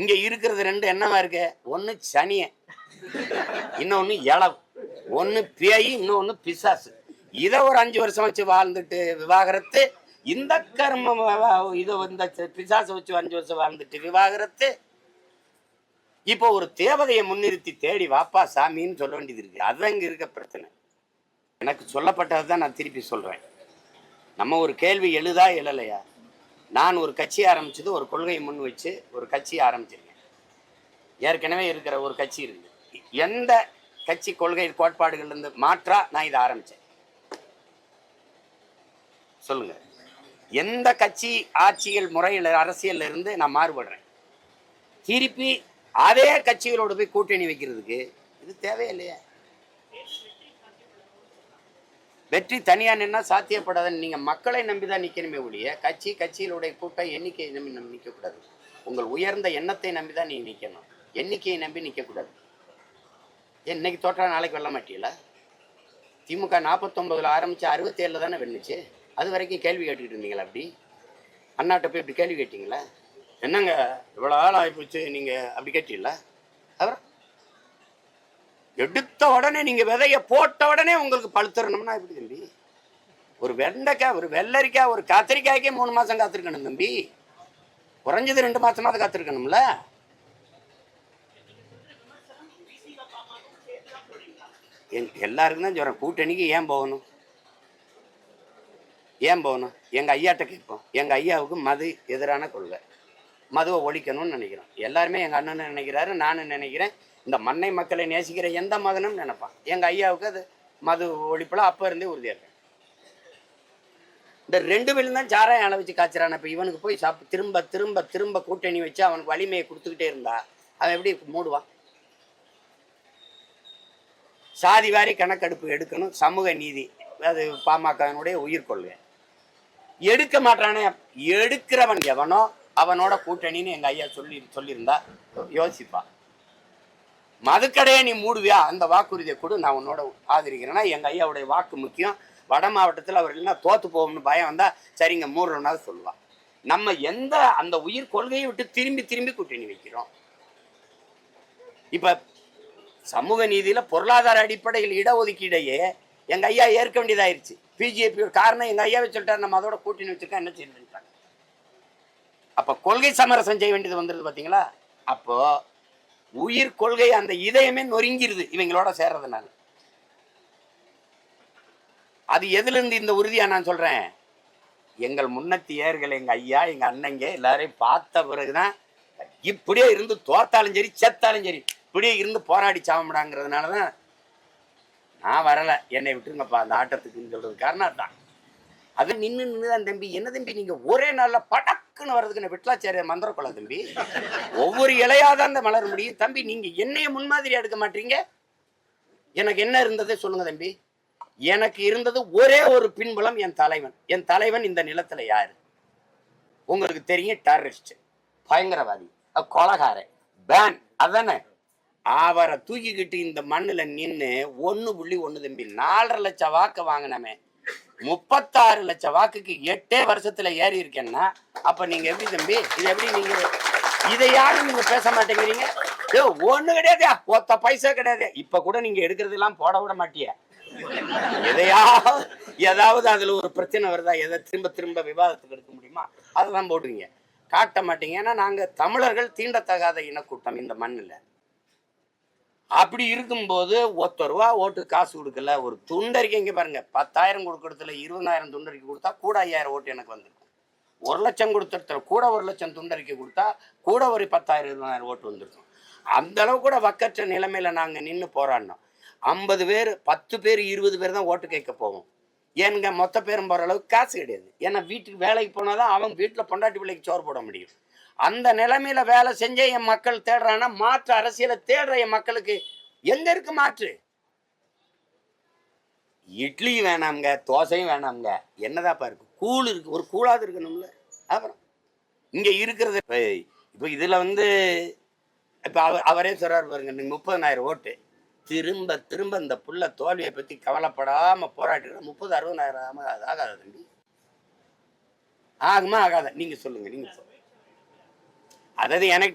இங்க இருக்கிறது ரெண்டு என்னவா இருக்கு? ஒண்ணு சனிய இன்னொன்னு இளவு ஒன்னு பேய் இன்னொன்னு பிசாசு. இதை ஒரு அஞ்சு வருஷம் வச்சு வாழ்ந்துட்டு விவாகரத்து இந்த கர்ம இதை இந்த பிசாசை வச்சு அஞ்சு வருஷம் வாழ்ந்துட்டு விவாகரத்து. இப்போ ஒரு தேவதையை முன்னிறுத்தி தேடி வாப்பா சாமின்னு சொல்ல வேண்டியது இருக்கு. அதுதான் இங்க இருக்க பிரச்சனை. எனக்கு சொல்லப்பட்டது தான் நான் திருப்பி சொல்றேன். நம்ம ஒரு கேள்வி எழுதா எழலையா நான் ஒரு கட்சி ஆரம்பிச்சது ஒரு கொள்கையை முன் வச்சு ஒரு கட்சி ஆரம்பிச்சிருக்கேன். ஏற்கனவே இருக்கிற ஒரு கட்சி இருக்கு. எந்த கட்சி கொள்கை கோட்பாடுகள்லேருந்து மாற்றா நான் இதை ஆரம்பிச்சேன். சொல்லுங்க. எந்த கட்சி ஆட்சியல் முறையில் அரசியல் இருந்து நான் மாறுபடுறேன். திருப்பி அதே கட்சிகளோடு போய் கூட்டணி வைக்கிறதுக்கு இது தேவையில்லையே. வெற்றி தனியாக நின்னா சாத்தியப்படாதுன்னு நீங்கள் மக்களை நம்பி தான் நிற்கணுமே ஒழிய கட்சி கட்சிகளுடைய கூட்டம் எண்ணிக்கையை நம்பி நம்ம நிற்கக்கூடாது உங்கள் உயர்ந்த எண்ணத்தை நம்பி தான் நீங்கள் நிற்கணும் எண்ணிக்கையை நம்பி நிற்கக்கூடாது ஏன் இன்னைக்கு தோற்றா நாளைக்கு வெல்ல மாட்டீங்களா திமுக நாற்பத்தொம்பதில் ஆரம்பித்து அறுபத்தேழில் தானே வெண்ணுச்சு அது வரைக்கும் கேள்வி கேட்டுக்கிட்டு இருந்தீங்களா அப்படி? அண்ணாட்ட போய் இப்படி கேள்வி கேட்டிங்களா? என்னங்க இவ்வளோ ஆள் ஆகிப்போச்சு நீங்கள் அப்படி கேட்டீங்களா? அவர் எடுத்த உடனே நீங்க விதைய போட்ட உடனே உங்களுக்கு பழுத்துறணும்னா எப்படி தம்பி? ஒரு வெண்டைக்காய் ஒரு வெள்ளரிக்காய் ஒரு கத்திரிக்காய்க்கே மூணு மாசம் காத்திருக்கணும் தம்பி. குறைஞ்சது ரெண்டு மாசமாவது காத்திருக்கணும்ல. எல்லாருக்கும் தான் சொல்றேன் கூட்டணிக்கு ஏன் போகணும்? ஏன் போகணும்? எங்கள் ஐயாட்ட கேட்போம். எங்கள் ஐயாவுக்கு மது எதிரான கொள்கை. மதுவை ஒழிக்கணும்னு நினைக்கிறோம். எல்லாருமே எங்கள் அண்ணன் நினைக்கிறாரு நானும் நினைக்கிறேன். இந்த மண்ணை மக்களை நேசிக்கிற எந்த மகனும் நினைப்பான். எங்க ஐயாவுக்கு அது மது ஒழிப்புல அப்ப இருந்தே உறுதியா இருக்கேன் இந்த ரெண்டு பேரும் தான் சாராயம் அளவிச்சு வச்சு காய்ச்சறான். இப்போ இவனுக்கு போய் சாப் திரும்ப திரும்ப திரும்ப கூட்டணி வச்சு அவனுக்கு வலிமையை கொடுத்துக்கிட்டே இருந்தா அவன் எப்படி மூடுவான்? சாதி வாரி கணக்கெடுப்பு எடுக்கணும். சமூக நீதி அது பாமகனுடைய உயிர் கொள்கை. எடுக்க மாட்டானே. எடுக்கிறவன் எவனோ அவனோட கூட்டணின்னு எங்க ஐயா சொல்லி சொல்லியிருந்தா யோசிப்பான். மதுக்கடையை நீ மூடுவியா? அந்த வாக்குறுதியை கொடு. நான் உன்னோட ஆதரிக்கிறேன்னா எங்கள் ஐயாவுடைய வாக்கு முக்கியம். வட மாவட்டத்தில் அவர் இல்லைன்னா தோத்து போகும்னு பயம் வந்தால் சரிங்க மூடுறோம்னாவது சொல்லுவாள் நம்ம எந்த அந்த உயிர் கொள்கையை விட்டு திரும்பி திரும்பி கூட்டணி வைக்கிறோம்? இப்போ சமூக நீதியில் பொருளாதார அடிப்படையில் இடஒதுக்கீடையே எங்கள் ஐயா ஏற்க வேண்டியதாயிருச்சு. பிஜேபி காரணம் எங்கள் ஐயாவை சொல்லிட்டாரு. நம்ம அதோட கூட்டணி வச்சுருக்கா என்ன செய்யணுன்ட்டாங்க அப்போ கொள்கை சமரசம் செய்ய வேண்டியது வந்துடுது பார்த்தீங்களா அப்போது உயிர் கொள்கை அந்த இதயமே நொறுங்கிருது இவங்களோட சேர்றதுனால. அது எதுலேருந்து இந்த உறுதியா நான் சொல்றேன்? எங்கள் முன்னத்தியர்கள் எங்க ஐயா எங்க அண்ணங்க எல்லாரையும் பார்த்த பிறகுதான் இப்படியே இருந்து தோத்தாலும் சரி செத்தாலும் சரி இப்படியே இருந்து போராடி சாவமுடாங்கிறதுனால தான் நான் வரலை. என்னை விட்டுருங்கப்பா அந்த ஆட்டத்துக்குன்னு சொல்றது காரணம் அதான் அது நின்று நின்று தான் தம்பி. என்ன தம்பி நீங்கள் ஒரே நாளில் பட படக்குன்னு வர்றதுக்கு விட்டலாச்சாரிய மந்திரக்கொள்ள தம்பி? ஒவ்வொரு இலையாதான் அந்த மலர் முடியும். தம்பி நீங்க என்னைய முன்மாதிரி எடுக்க மாட்டீங்க? எனக்கு என்ன இருந்ததே சொல்லுங்க தம்பி. எனக்கு இருந்தது ஒரே ஒரு பின்புலம் என் தலைவன். என் தலைவன் இந்த நிலத்துல யாரு? உங்களுக்கு தெரியும் டெரரிஸ்ட் பயங்கரவாதி அஹ் கொலகாரன் பேன் அதானே? அவரை தூக்கிக்கிட்டு இந்த மண்ணில் நின்று ஒன்று புள்ளி ஒன்று தம்பி நாலரை லட்சம் வாக்கு வாங்கினமே முப்பத்தாறு லட்சம் வாக்குக்கு எட்டே வருஷத்துல ஏறி இருக்கேன்னா அப்ப நீங்க எப்படி தம்பி? இது எப்படி நீங்க இதை யாரும் நீங்க பேச மாட்டேங்கிறீங்க? ஏ ஒண்ணு கிடையாது ஒத்த பைசா கிடையாது. இப்ப கூட நீங்க எடுக்கிறதெல்லாம் போட விட மாட்டிய. எதையா ஏதாவது அதுல ஒரு பிரச்சனை வருதா? எதை திரும்ப திரும்ப விவாதத்துக்கு எடுக்க முடியுமா? அதெல்லாம் போடுவீங்க. காட்ட மாட்டீங்க. ஏன்னா நாங்க தமிழர்கள் தீண்டத்தகாத இனக்கூட்டம் இந்த மண்ணில். அப்படி இருக்கும்போது ஒத்த ரூபா ஓட்டு காசு கொடுக்கல ஒரு துண்டறிக்கை இங்க பாருங்க பத்தாயிரம் கொடுக்கறதுல இருபதாயிரம் துண்டறிக்கை கொடுத்தா கூட ஐயாயிரம் ஓட்டு எனக்கு வந்திருக்கும் ஒரு லட்சம் கொடுத்துருத்துல கூட ஒரு லட்சம் துண்டறிக்கை கொடுத்தா கூட ஒரு பத்தாயிரம் இருபதாயிரம் ஓட்டு வந்திருக்கும். அந்த அளவு கூட வக்கற்ற நிலைமையில நாங்கள் நின்று போராடினோம். ஐம்பது பேர் பத்து பேர் இருபது பேர் தான் ஓட்டு கேட்க போவோம். ஏனுங்க மொத்த பேரும் போகிற அளவுக்கு காசு கிடையாது. ஏன்னா வீட்டுக்கு வேலைக்கு போனால் தான் அவன் வீட்டில் பொண்டாட்டி பிள்ளைக்கு சோறு போட முடியும். அந்த நிலைமையில வேலை செஞ்ச என் மக்கள் தேடுறான்னா மாற்று அரசியலை தேடுற என் மக்களுக்கு எங்க இருக்கு மாற்று? இட்லி வேணாம்ங்க தோசையும் வேணாம்ங்க. என்னதாப்பா இருக்கு? கூழ் இருக்கு ஒரு கூழாவது இருக்கணும்ல. அப்புறம் இங்க இருக்கிறது இப்போ இப்ப இதுல வந்து இப்போ அவர் அவரே சொல்றாரு பாருங்க நீங்க முப்பதனாயிரம் ஓட்டு. திரும்ப திரும்ப இந்த புள்ள தோல்வியை பத்தி கவலைப்படாம போராட்டு முப்பது அறுபதாயிரம் ஆகாது தம்பி? ஆகுமா ஆகாத? நீங்க சொல்லுங்க நீங்க சொல்லுங்க. அதாவது எனக்கு